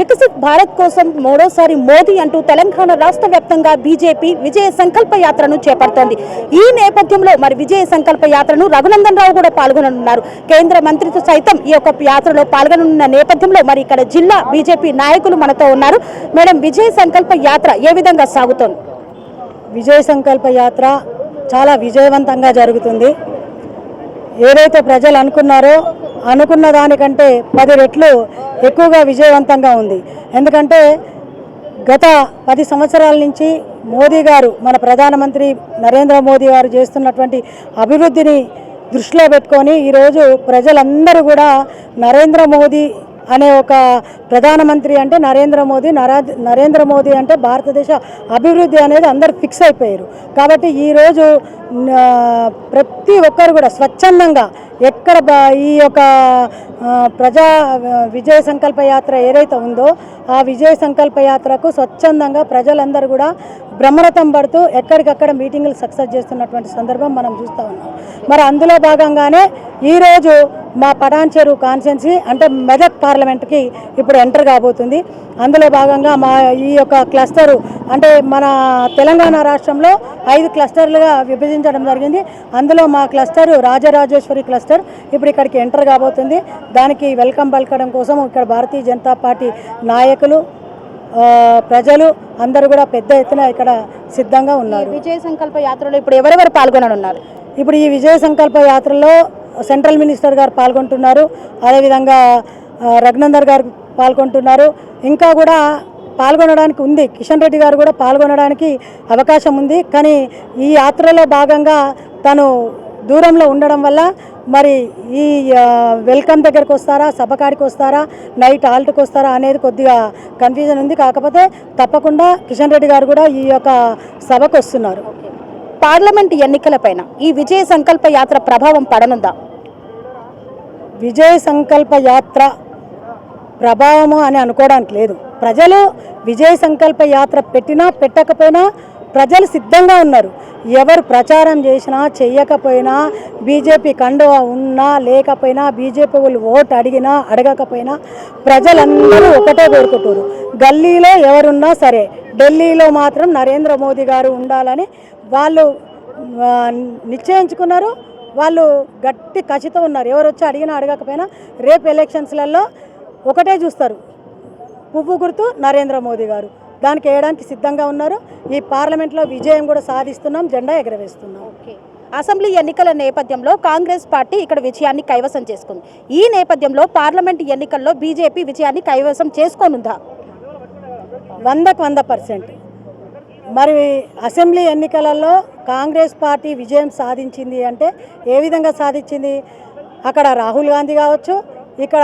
వికసిత్ భారత్ కోసం మూడోసారి మోదీ అంటూ తెలంగాణ రాష్ట్ర వ్యాప్తంగా బీజేపీ విజయ సంకల్ప యాత్రను చేపడుతోంది. ఈ నేపథ్యంలో మరి విజయ సంకల్ప యాత్రను రఘునందన్ రావు కూడా పాల్గొననున్నారు. కేంద్ర మంత్రితో సైతం ఈ యొక్క యాత్రలో పాల్గొననున్న నేపథ్యంలో మరి ఇక్కడ జిల్లా బీజేపీ నాయకులు మనతో ఉన్నారు. మేడం విజయ సంకల్ప యాత్ర ఏ విధంగా సాగుతోంది? విజయ సంకల్ప యాత్ర చాలా విజయవంతంగా జరుగుతుంది. ఏదైతే ప్రజలు అనుకున్నారో అనుకున్న దానికంటే పది రెట్లు ఎక్కువగా విజయవంతంగా ఉంది. ఎందుకంటే గత పది సంవత్సరాల నుంచి మోదీ గారు మన ప్రధానమంత్రి నరేంద్ర మోదీ గారు చేస్తున్నటువంటి అభివృద్ధిని దృష్టిలో పెట్టుకొని ఈరోజు ప్రజలందరూ కూడా నరేంద్ర మోదీ అనే ఒక ప్రధానమంత్రి అంటే నరేంద్ర మోదీ నరా నరేంద్ర మోదీ అంటే భారతదేశ అభివృద్ధి అనేది అందరు ఫిక్స్ అయిపోయారు. కాబట్టి ఈరోజు ప్రతి ఒక్కరు కూడా స్వచ్ఛందంగా ఎక్కడ ఈ యొక్క ప్రజా విజయ సంకల్ప యాత్ర ఏదైతే ఉందో ఆ విజయ సంకల్ప యాత్రకు స్వచ్ఛందంగా ప్రజలందరూ కూడా బ్రహ్మరథం పడుతూ ఎక్కడికక్కడ మీటింగులు సక్సెస్ చేస్తున్నటువంటి సందర్భం మనం చూస్తూ ఉన్నాం. మరి అందులో భాగంగానే ఈరోజు మా పటాన్చెరు కాన్స్టెన్సీ అంటే మెదక్ పార్లమెంట్కి ఇప్పుడు ఎంటర్ కాబోతుంది. అందులో భాగంగా మా ఈ యొక్క క్లస్టరు అంటే మన తెలంగాణ రాష్ట్రంలో ఐదు క్లస్టర్లుగా విభజించడం జరిగింది. అందులో మా క్లస్టరు రాజరాజేశ్వరి క్లస్టర్ ఇప్పుడు ఇక్కడికి ఎంటర్ కాబోతుంది. దానికి వెల్కమ్ పలకడం కోసం ఇక్కడ భారతీయ జనతా పార్టీ నాయకులు ప్రజలు అందరూ కూడా పెద్ద ఎత్తున ఇక్కడ సిద్ధంగా ఉన్నారు. విజయ సంకల్ప యాత్రలో ఇప్పుడు ఎవరెవరు పాల్గొననున్నారు ఇప్పుడు ఈ విజయ సంకల్ప యాత్రలో సెంట్రల్ మినిస్టర్ గారు పాల్గొంటున్నారు అదేవిధంగా రఘునందర్ గారు పాల్గొంటున్నారు. ఇంకా కూడా పాల్గొనడానికి ఉంది కిషన్ రెడ్డి గారు కూడా పాల్గొనడానికి అవకాశం ఉంది. కానీ ఈ యాత్రలో భాగంగా తను దూరంలో ఉండడం వల్ల మరి ఈ వెల్కమ్ దగ్గరకు వస్తారా? సభకాడికి వస్తారా? నైట్ హాల్ట్కి వస్తారా? అనేది కొద్దిగా కన్ఫ్యూజన్ ఉంది. కాకపోతే తప్పకుండా కిషన్ రెడ్డి గారు కూడా ఈ యొక్క సభకు వస్తున్నారు. పార్లమెంట్ ఎన్నికలపైన ఈ విజయ సంకల్ప యాత్ర ప్రభావం పడనుందా? విజయ సంకల్ప యాత్ర ప్రభావము అని అనుకోవడానికి లేదు. ప్రజలు విజయ సంకల్ప యాత్ర పెట్టినా పెట్టకపోయినా ప్రజలు సిద్ధంగా ఉన్నారు. ఎవరు ప్రచారం చేసినా చెయ్యకపోయినా బీజేపీ కండువా ఉన్నా లేకపోయినా బీజేపీ వాళ్ళు ఓటు అడిగినా అడగకపోయినా ప్రజలందరూ ఒకటే కోరుకుంటారు గల్లీలో ఎవరున్నా సరే ఢిల్లీలో మాత్రం నరేంద్ర మోదీ గారు ఉండాలని వాళ్ళు నిశ్చయించుకున్నారు. వాళ్ళు గట్టి కసితో ఉన్నారు. ఎవరు వచ్చి అడిగినా అడగకపోయినా రేపు ఎలక్షన్స్లలో ఒకటే చూస్తారు. పువ్వు గుర్తు నరేంద్ర మోదీ గారు. దానికి వేయడానికి సిద్ధంగా ఉన్నారు. ఈ పార్లమెంట్లో విజయం కూడా సాధిస్తున్నాం జెండా ఎగరవేస్తున్నాం. అసెంబ్లీ ఎన్నికల నేపథ్యంలో కాంగ్రెస్ పార్టీ ఇక్కడ విజయాన్ని కైవసం చేసుకుంది. ఈ నేపథ్యంలో పార్లమెంట్ ఎన్నికల్లో బీజేపీ విజయాన్ని కైవసం చేసుకోనుందా? వందకు వంద పర్సెంట్. మరి అసెంబ్లీ ఎన్నికలలో కాంగ్రెస్ పార్టీ విజయం సాధించింది అంటే ఏ విధంగా సాధించింది? అక్కడ రాహుల్ గాంధీ కావచ్చు ఇక్కడ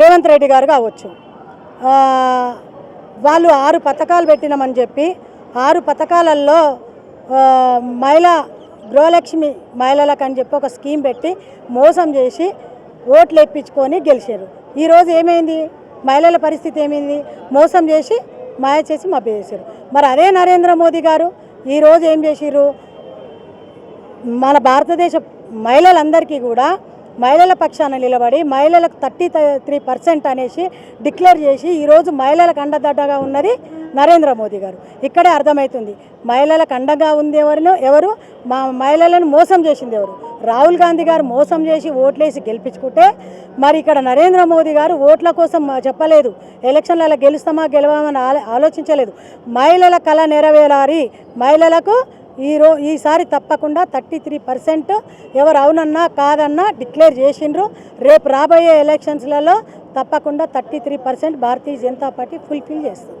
రేవంత్ రెడ్డి గారు కావచ్చు. వాళ్ళు ఆరు పథకాలు పెట్టినామని చెప్పి ఆరు పథకాలలో మహిళా గృహలక్ష్మి మహిళలకు అని చెప్పి ఒక స్కీమ్ పెట్టి మోసం చేసి ఓట్లు ఎప్పించుకొని గెలిచారు. ఈరోజు ఏమైంది? మహిళల పరిస్థితి ఏమైంది? మోసం చేసి మాయ చేసి మభ్య చేశారు. మరి అదే నరేంద్ర మోదీ గారు ఈరోజు ఏం చేసిర్రు? మన భారతదేశ మహిళలందరికీ కూడా మహిళల పక్షాన నిలబడి మహిళలకు థర్టీ త్రీ పర్సెంట్ అనేసి డిక్లేర్ చేసి ఈరోజు మహిళలకు అండదడ్డగా ఉన్నది నరేంద్ర మోదీ గారు. ఇక్కడే అర్థమవుతుంది మహిళలకు అండగా ఉంది ఎవరు? మా మహిళలను మోసం చేసింది ఎవరు? రాహుల్ గాంధీ గారు మోసం చేసి ఓట్లేసి గెలిపించుకుంటే మరి ఇక్కడ నరేంద్ర మోదీ గారు ఓట్ల కోసం చెప్పలేదు. ఎలక్షన్లలో గెలుస్తామా గెలవామని ఆలోచించలేదు. మహిళల కళ నెరవేరాలి. మహిళలకు ఈ రో ఈసారి తప్పకుండా థర్టీ త్రీ పర్సెంట్ ఎవరు అవునన్నా కాదన్నా డిక్లేర్ చేసిండ్రు. రేపు రాబోయే ఎలక్షన్స్లలో తప్పకుండా thirty three percent Bharatiya Janata Party fulfil చేస్తుంది.